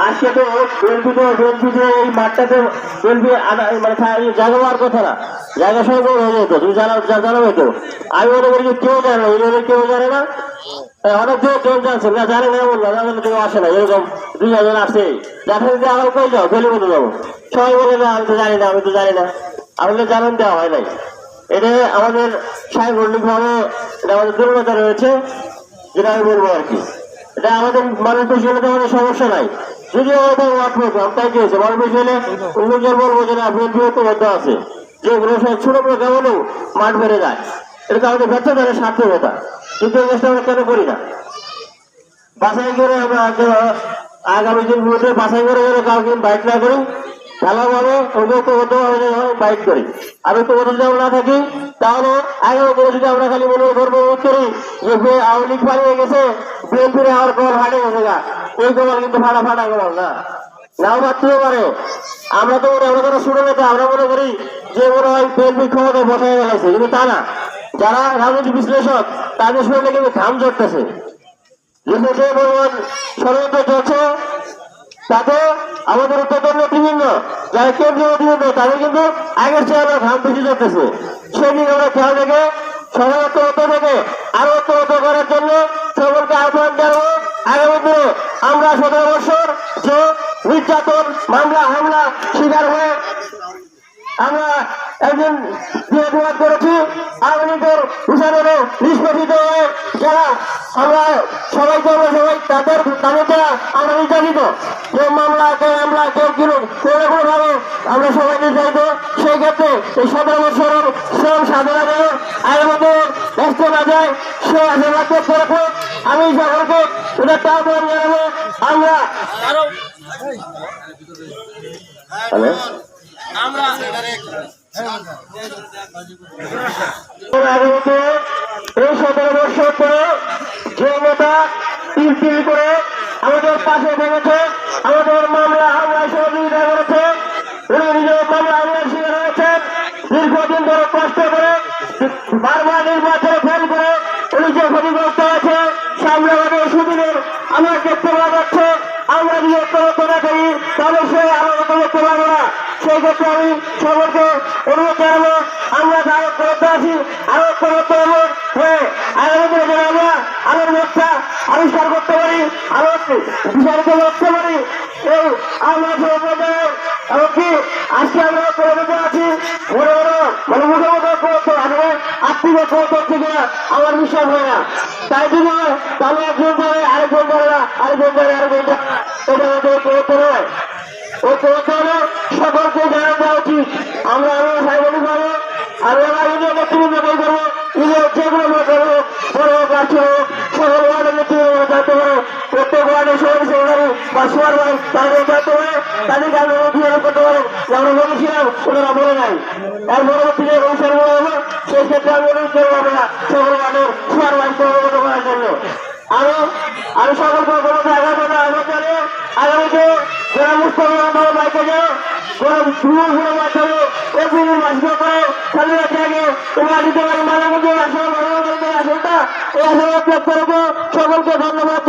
আজকে তো মানে কথা না জায়গা হয়ে যেত তুমি জানা আমি মনে করি যে কেউ জানে না কেউ জানে না হ্যাঁ, অনেক কেউ কেউ জানছে না জানে না বলল না কেউ আসে না এরকম আসছে দেখা যাচ্ছে আমার কই যাও গেলে যাব সবাই বলে না আমি তো জানি না আমি তো জানি না আমাদের জানান দেওয়া হয় নাই এটা আমাদের সাংগঠনিক ভাবে এটা আমাদের দুর্বলতা রয়েছে, যেটা আমি বলব আর কি। এটা আমাদের মানুষ বেশি হলে তো আমাদের সমস্যা নাই। যদি ওটা ওয়াট প্রোগ্রাম তাই কি হয়েছে? মানুষ বেশি হলে বলব যে না বিএনপি আছে। যে কোনো ছোট মাঠ বেড়ে যায়। এটা তো আমাদের ব্যর্থতা স্বার্থকতা কিন্তু এই আমরা কেন করি না? বাছাই করে আমরা আগে- আগামী দিনগুলোতে বাছাই করে গেলে কাউকে বাইক না করি ভালোভাবে ঐক্যবদ্ধ বাইক করি। ঐক্যবদ্ধ যদি আমরা না থাকি, তাহলে আগে দিনে যদি আমরা খালি মনে করব করি যে আওয়ামী লীগ পালিয়ে গেছে, বিএনপির আমার কল ফাটে গেছে গা। এই কল কিন্তু ফাটা ফাটা গেল না। নাও পারতেও পারে আমরা তো আমরা যারা শুনে নেতা, আমরা মনে করি যে মনে হয় বিএনপি ক্ষমতায় বসায় গেছে কিন্তু তা না। যারা রাজনৈতিক বিশ্লেষক, তাদের শুনলে কিন্তু ঘাম জড়তেছে ষড়যন্ত্র চলছে তাতে আমাদের উত্তর নেতৃবৃন্দ যারা কেন্দ্রীয় নেতৃবৃন্দ তাদের কিন্তু আগের চেয়ে আমরা ঘাম বেশি চলতেছে সেদিন আমরা খেয়াল রেখে সবাই থেকে আরও ঐক্যবদ্ধ করার জন্য সকলকে আহ্বান জানাব। আগামী দিনে আমরা সতেরো বছর যে নির্যাতন, মামলা, হামলা শিকার হয়ে আমরা একদিন বিরোধিবাদ করেছি, আওয়ামী লীগের নিষ্পেষিত হয়ে যারা, আমরা সবাইকে, আমরা সবাই তাদের তাদের দ্বারা আমরা নির্যাতিত কেউ মামলা কেউ হামলা কেউ কিনো কোনো কোনো ভাবে আমরা সবাই নির্যাতিত সেই ক্ষেত্রে এই সতেরো বছরের শ্রম সাধনা করে। আগামীতে ব্যস্ত না যায়, সে আশীর্বাদ করতে রাখো আমি সকলকে এটা জানাব আমরা এই সতেরো বছর পরে যে নেতা তিল করে আমাদের পাশে আমাদের মামলা নিজের মামলা শিকার হয়েছেন দীর্ঘদিন ধরে কষ্ট করে বারবার নির্বাচনে ফেল করে উনি যে ক্ষতিগ্রস্ত আছে সামনে আমাদের সুদিনের আমার দেখতে পাওয়া যাচ্ছে, আমরা যদি না করি, তাহলে সে আরও ঐক্যবদ্ধ পাবো না। সেই ক্ষেত্রে আমি সকলকে অনুরোধ জানাব, আমরা যা ঐক্যবদ্ধ আছি, আরও ঐক্যবদ্ধ হব হয়ে, আগামী দিনে আমরা আলোর মোর্চা আবিষ্কার করতে পারি আলো বিচারিত করতে পারি। এই আমরা এমনকি আজকে আমরা ঐক্যবদ্ধ আছি? বড় মানে মুখে মুখে ঐক্যবদ্ধ আসলে আত্মীয় ঐক্যবদ্ধ থেকে আমার বিশ্বাস হয় না। তাই হয়, তাহলে একজন ধরে আরেকজন ধরে না আরেকজন ধরে আরেকজন এটা আমাদের ঐক্যবদ্ধ নয় ঐক্যবদ্ধ হলে সকলকে জানা দেওয়া উচিত। আমরা আরও সাইবলিক ভাবে আর ওরা নেতৃবৃন্দ বই করব। ইউনিয়ন যেগুলো আমরা করব। বড় ছোট হোক, সকল ওয়ার্ডের নেতৃবৃন্দ দায়িত্ব করে প্রত্যেক ওয়ার্ডের সবাই সেক্রেটারি বা তাদের দায়িত্ব করে তাদেরকে আমরা অভিযোগ করতে পারেন যে আমরা বলেছিলাম ওনারা বলে নাই। এর পরবর্তী যে অনুষ্ঠানগুলো হবে সেই ক্ষেত্রে আমি অনুরোধ করব আমরা সকল ওয়ার্ডের সুয়ার ভাই অবগত করার জন্য। আমি আমি সকলকে কোনো জায়গা করে আহ্বান জানিয়ে আগামীতে যারা মুস্তফা বাইকে কোনো সুন্দর সুন্দর মাধ্যমে এগুলি মাসকে করে খালি জায়গায় তোমরা দিতে পারি মাঝে মধ্যে আসলে এই আসলে সকলকে ধন্যবাদ